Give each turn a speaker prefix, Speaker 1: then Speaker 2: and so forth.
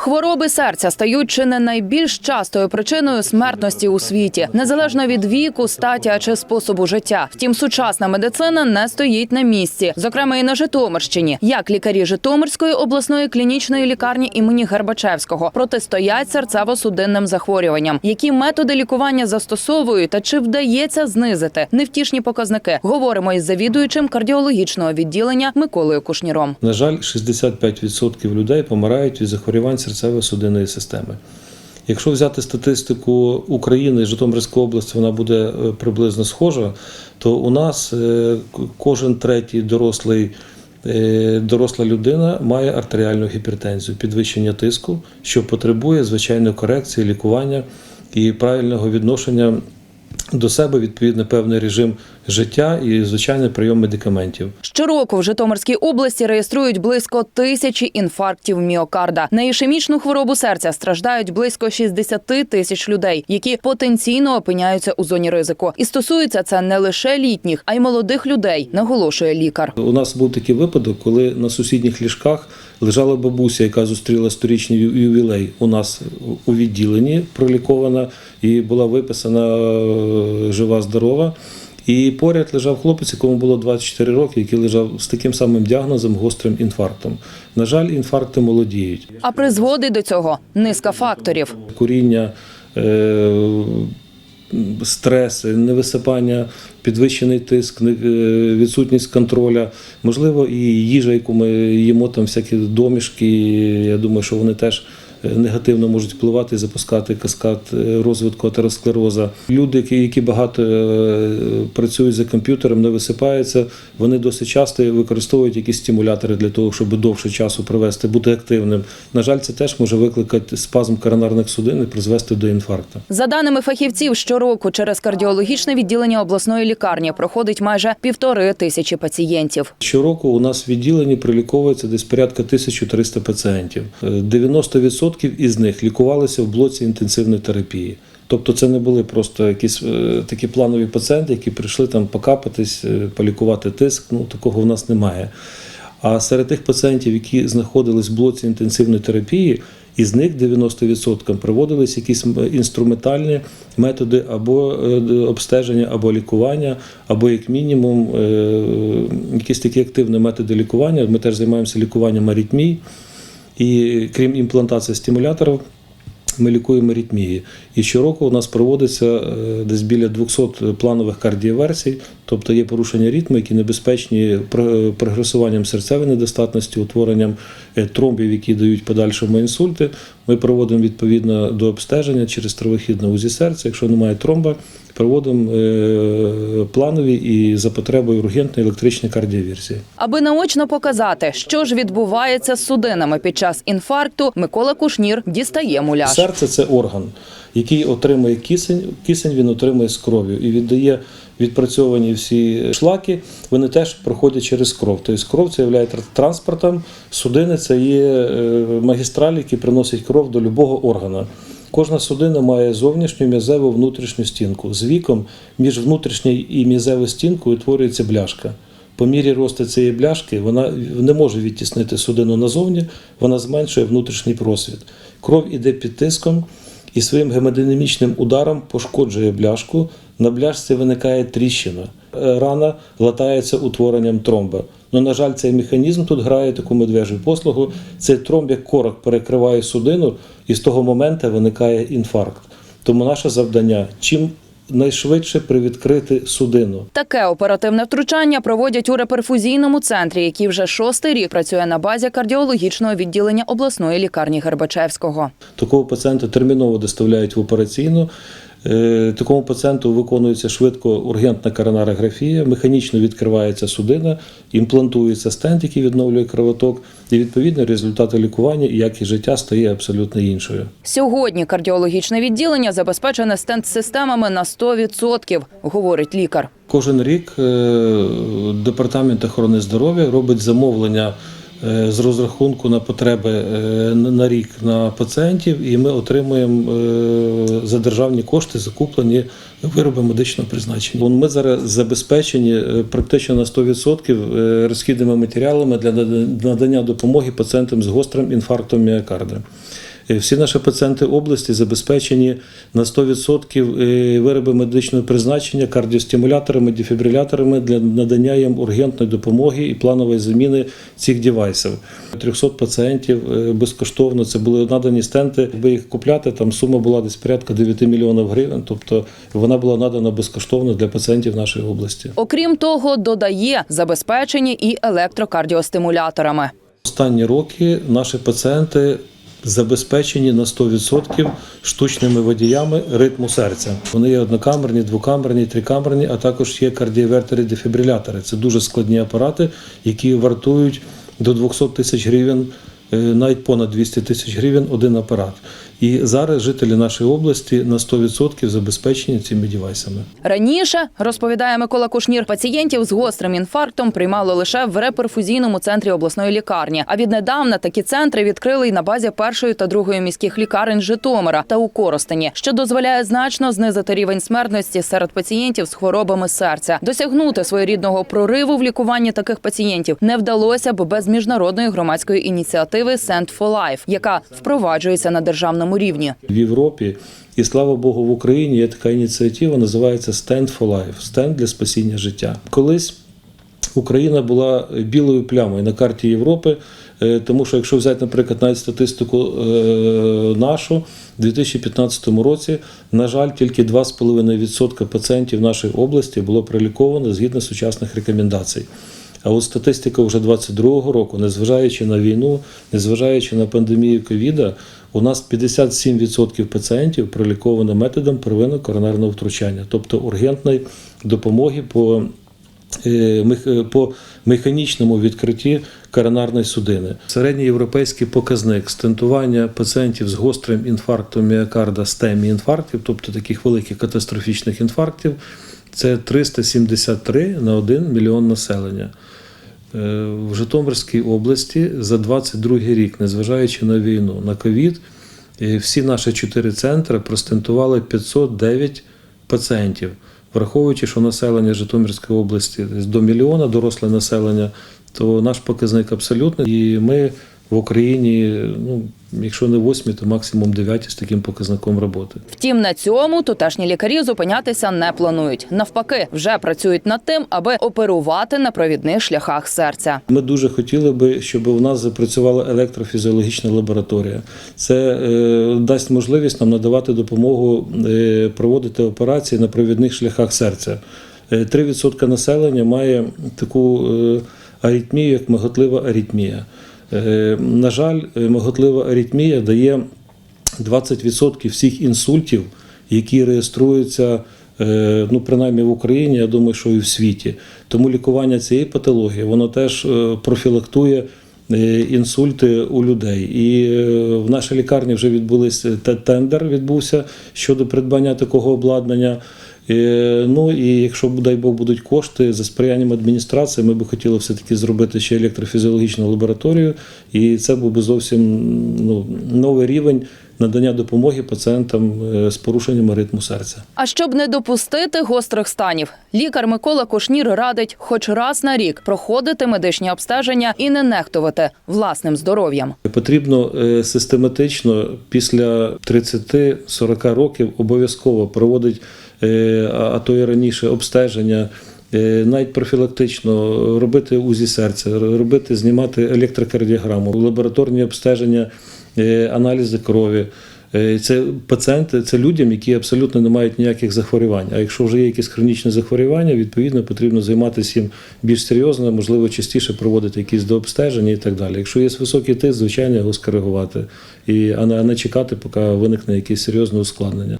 Speaker 1: Хвороби серця стають чи не найбільш частою причиною смертності у світі, незалежно від віку, статі чи способу життя. Втім, сучасна медицина не стоїть на місці, зокрема і на Житомирщині. Як лікарі Житомирської обласної клінічної лікарні імені Гербачевського протистоять серцево-судинним захворюванням, які методи лікування застосовують та чи вдається знизити невтішні показники. Говоримо із завідуючим кардіологічного відділення Миколою Кушніром.
Speaker 2: На жаль, 65% людей помирають від захворювань серцево-судинної системи. Якщо взяти статистику України і Житомирської області, вона буде е, приблизно схожа, то у нас е, кожен третій дорослий. е, Доросла людина має артеріальну гіпертензію, підвищення тиску, що потребує звичайної корекції, лікування і правильного відношення до себе відповідно певний режим життя і звичайний прийом медикаментів.
Speaker 1: Щороку в Житомирській області реєструють близько тисячі інфарктів міокарда. На ішемічну хворобу серця страждають близько 60 тисяч людей, які потенційно опиняються у зоні ризику. І стосується це не лише літніх, а й молодих людей, наголошує лікар.
Speaker 2: У нас був такий випадок, коли на сусідніх ліжках лежала бабуся, яка зустріла сторічний ювілей у нас у відділенні, пролікована і була виписана жива, здорова. І поряд лежав хлопець, якому було 24 роки, який лежав з таким самим діагнозом гострим інфарктом. На жаль, інфаркти молодіють.
Speaker 1: А призводить до цього низка факторів.
Speaker 2: куріння, е, стреси, невисипання, підвищений тиск, е, відсутність контроля, можливо, і їжа, яку ми їмо, там всякі домішки. Я думаю, що вони теж негативно можуть впливати і запускати каскад е, розвитку атеросклероза. Люди, які багато е, працюють за комп'ютером, не висипаються, вони досить часто використовують якісь стимулятори для того, щоб довше часу провести, бути активним. На жаль, це теж може викликати спазм коронарних судин і призвести до інфаркту.
Speaker 1: За даними фахівців, щороку через кардіологічне відділення обласної лікарні проходить майже півтори тисячі пацієнтів.
Speaker 2: Щороку у нас в відділенні приліковується десь порядка 1300 пацієнтів. Е, 90% 40% із них лікувалися в блоці інтенсивної терапії. Тобто це не були просто якісь е, такі планові пацієнти, які прийшли там покапатись, е, полікувати тиск. Ну такого в нас немає. А серед тих пацієнтів, які знаходились в блоці інтенсивної терапії, із них 90% проводились якісь інструментальні методи або е, обстеження, або лікування, або як мінімум якісь такі активні методи лікування. Ми теж займаємося лікуванням аритмій. І крім імплантації стимуляторів, ми лікуємо аритмії. І щороку у нас проводиться е, десь біля 200 планових кардіоверсій, тобто є порушення ритму, які небезпечні про- прогресуванням серцевої недостатності, утворенням е, тромбів, які дають подальшому інсульти. Ми проводимо відповідно до обстеження через травохідне УЗІ серця. Якщо немає тромба, проводимо е, планові і за потребою ургентні електричні кардіоверсії.
Speaker 1: Аби наочно показати, що ж відбувається з судинами під час інфаркту, Микола Кушнір дістає муляж.
Speaker 2: Серце це орган, який отримує кисень. Кисень він отримує з кров'ю і віддає відпрацьовані всі шлаки. Вони теж проходять через кров. Тобто кров це є транспортом. Судини це є е, магістраль, який приносить кров до любого органу. Кожна судина має зовнішню м'язеву внутрішню стінку. З віком між внутрішньою і м'язевою стінкою утворюється бляшка. По мірі росту цієї бляшки вона не може відтіснити судину назовні, вона зменшує внутрішній просвіт. Кров іде під тиском і своїм гемодинамічним ударом пошкоджує бляшку. На бляшці виникає тріщина. Е, Рана латається утворенням тромба. Ну, на жаль, цей механізм тут грає таку медвежу послугу. Цей тромб як корок перекриває судину, і з того моменту виникає інфаркт. Тому наше завдання чим найшвидше привідкрити судину.
Speaker 1: Таке оперативне втручання проводять у реперфузійному центрі, який вже шостий рік працює на базі кардіологічного відділення обласної лікарні Гербачевського.
Speaker 2: Такого пацієнта терміново доставляють в операційну. Е, Такому пацієнту виконується швидко ургентна коронарографія, механічно відкривається судина, імплантується стенд, який відновлює кровоток, і відповідно результати лікування і якість життя стає абсолютно іншою.
Speaker 1: Сьогодні кардіологічне відділення забезпечене стенд-системами на 100%, говорить лікар.
Speaker 2: Кожен рік е, департамент охорони здоров'я робить замовлення з розрахунку на потреби е, на рік на пацієнтів, і ми отримуємо е, за державні кошти закуплені вироби медичного призначення. Ми зараз забезпечені е, практично на 100% е, розхідними матеріалами для нада- надання допомоги пацієнтам з гострим інфарктом міокарда. Е, Всі наші пацієнти області забезпечені на 100% е, вироби медичного призначення, кардіостимуляторами, дефібриляторами для надання їм ургентної допомоги і планової заміни цих девайсів. 300 пацієнтів е, безкоштовно це були надані стенти. Якби їх купляти, там сума була десь порядка 9 мільйонів гривень. Тобто вона була надана безкоштовно для пацієнтів нашої області.
Speaker 1: Окрім того, додає забезпечені і електрокардіостимуляторами.
Speaker 2: Останні роки наші пацієнти забезпечені на 100% штучними водіями ритму серця. Вони є однокамерні, двокамерні, трикамерні, а також є кардіовертери, дефібрилятори. Це дуже складні апарати, які вартують до 200 тисяч гривень, е, навіть понад 200 тисяч гривень один апарат. І зараз жителі нашої області на 100% забезпечені цими девайсами.
Speaker 1: Раніше, розповідає Микола Кушнір, пацієнтів з гострим інфарктом приймали лише в реперфузійному центрі обласної лікарні. А віднедавна такі центри відкрили й на базі першої та другої міських лікарень Житомира та у Коростені, що дозволяє значно знизити рівень смертності серед пацієнтів з хворобами серця. Досягнути своєрідного прориву в лікуванні таких пацієнтів не вдалося б без міжнародної громадської ініціативи «Send for Life», яка впроваджується на державному рівні.
Speaker 2: в Європі. І слава Богу, в Україні є така ініціатива, називається Stand for Life стенд для спасіння життя. Колись Україна була білою плямою на карті Європи, е, тому що якщо взяти, наприклад, навіть статистику е, нашу, в 2015 році, на жаль, тільки 2,5% пацієнтів нашої області було приліковано згідно сучасних рекомендацій. А от статистика вже 22-го року, незважаючи на війну, незважаючи на пандемію ковіда, у нас 57% пацієнтів проліковано методом первинного коронарного втручання, тобто ургентної допомоги по, е, по механічному відкритті коронарної судини. Середній європейський показник стентування пацієнтів з гострим інфарктом міокарда стемі інфарктів, тобто таких великих катастрофічних інфарктів, це 373 на 1 мільйон населення. Е, В Житомирській області за 22 рік, незважаючи на війну, на ковід, е, всі наші чотири центри простентували 509 пацієнтів. Враховуючи, що населення Житомирської області до мільйона доросле населення, то наш показник абсолютний. І ми в Україні, ну, якщо не восьмі, то максимум дев'яті з таким показником роботи.
Speaker 1: Втім, на цьому тутешні лікарі зупинятися не планують. Навпаки, вже працюють над тим, аби оперувати на провідних шляхах серця.
Speaker 2: Ми дуже хотіли би, щоб у нас запрацювала електрофізіологічна лабораторія. Це е, дасть можливість нам надавати допомогу е, проводити операції на провідних шляхах серця. Е, 3% населення має таку е, аритмію, як миготлива аритмія. Е, на жаль, е, миготлива аритмія дає 20% всіх інсультів, які реєструються, е, ну принаймні в Україні, я думаю, що і в світі. Тому лікування цієї патології воно теж профілактує. Інсульти у людей, і в нашій лікарні вже відбулися тендер. Відбувся щодо придбання такого обладнання. Е, Ну і якщо дай Бог будуть кошти за сприянням адміністрації, ми би хотіли все таки зробити ще електрофізіологічну лабораторію, і це був би зовсім ну, новий рівень надання допомоги пацієнтам е, з порушеннями ритму серця.
Speaker 1: А щоб не допустити гострих станів, лікар Микола Кушнір радить хоч раз на рік проходити медичні обстеження і не нехтувати власним здоров'ям.
Speaker 2: Потрібно е, систематично після 30-40 років обов'язково проводити, е, а то і раніше обстеження. Навіть профілактично робити УЗІ серця, робити, знімати електрокардіограму, лабораторні обстеження, аналізи крові. Е, Це пацієнти, це людям, які абсолютно не мають ніяких захворювань. А якщо вже є якісь хронічні захворювання, відповідно потрібно займатися їм більш серйозно, можливо, частіше проводити якісь дообстеження і так далі. Якщо є високий тиск, звичайно, його скоригувати, і, а не чекати, поки виникне якесь серйозне ускладнення.